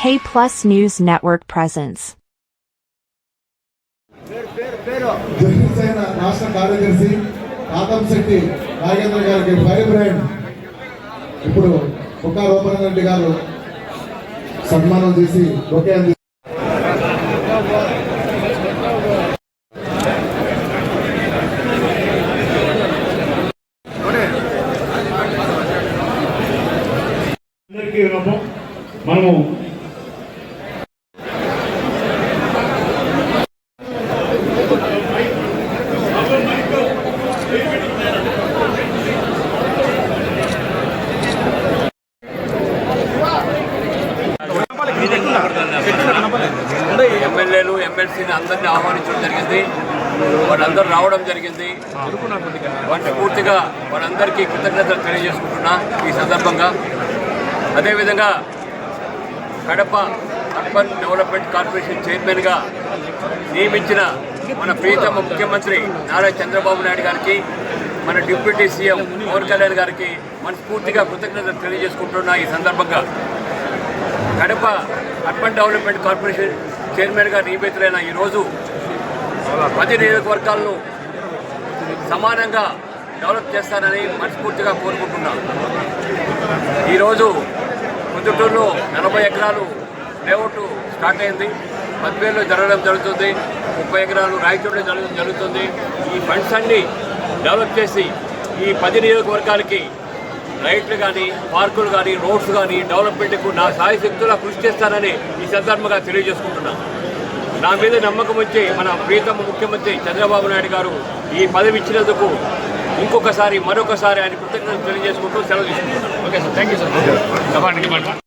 K Plus News Network presence. Janasena రాష్ట్ర కార్యదర్శి శెట్టి నాగేంద్ర గారికి ఫైర్ బ్రాండ్ ఇప్పుడు కుక్క రూపన్ రెడ్డి గారు సన్మానం చేసి ఒకే అంది మనము ఎమ్మెల్యేలు ఎమ్మెల్సీని అందరినీ ఆహ్వానించడం జరిగింది. వాళ్ళందరూ రావడం జరిగింది. వాటి పూర్తిగా వాళ్ళందరికీ కృతజ్ఞతలు తెలియజేసుకుంటున్నా ఈ సందర్భంగా. అదేవిధంగా కడప అర్బన్ డెవలప్మెంట్ కార్పొరేషన్ చైర్మన్గా నియమించిన మన ప్రీతమ ముఖ్యమంత్రి నారా చంద్రబాబు నాయుడు గారికి మన డిప్యూటీ సీఎం పవన్ కళ్యాణ్ గారికి మనస్ఫూర్తిగా కృతజ్ఞతలు తెలియజేసుకుంటున్నా ఈ సందర్భంగా. కడప అర్బన్ డెవలప్మెంట్ కార్పొరేషన్ చైర్మన్గా నియమితులైన ఈరోజు పది నియోజకవర్గాలను సమానంగా డెవలప్ చేస్తానని మనస్ఫూర్తిగా కోరుకుంటున్నాను ఈరోజు పొద్దుటూరులో నలభై ఎకరాలు లేఅవుట్ స్టార్ట్ అయింది. పదివేలు జరగడం జరుగుతుంది. ముప్పై ఎకరాలు రాయచోట్లో జరగడం జరుగుతుంది. ఈ ఫండ్స్ అన్ని డెవలప్ చేసి ఈ పది నియోజకవర్గాలకి లైట్లు కానీ పార్కులు కానీ రోడ్స్ కానీ డెవలప్మెంట్కు నా సాయశక్తులా కృషి చేస్తానని ఈ సందర్భంగా తెలియజేసుకుంటున్నాను నా మీద నమ్మకం వచ్చి మన ప్రీతమ ముఖ్యమంత్రి చంద్రబాబు నాయుడు గారు ఈ పదవి ఇచ్చినందుకు ఇంకొకసారి మరొకసారి ఆయన కృతజ్ఞతలు తెలియజేసుకుంటూ సెలవు తీసుకుంటున్నాను. Okay sir. Thank you sir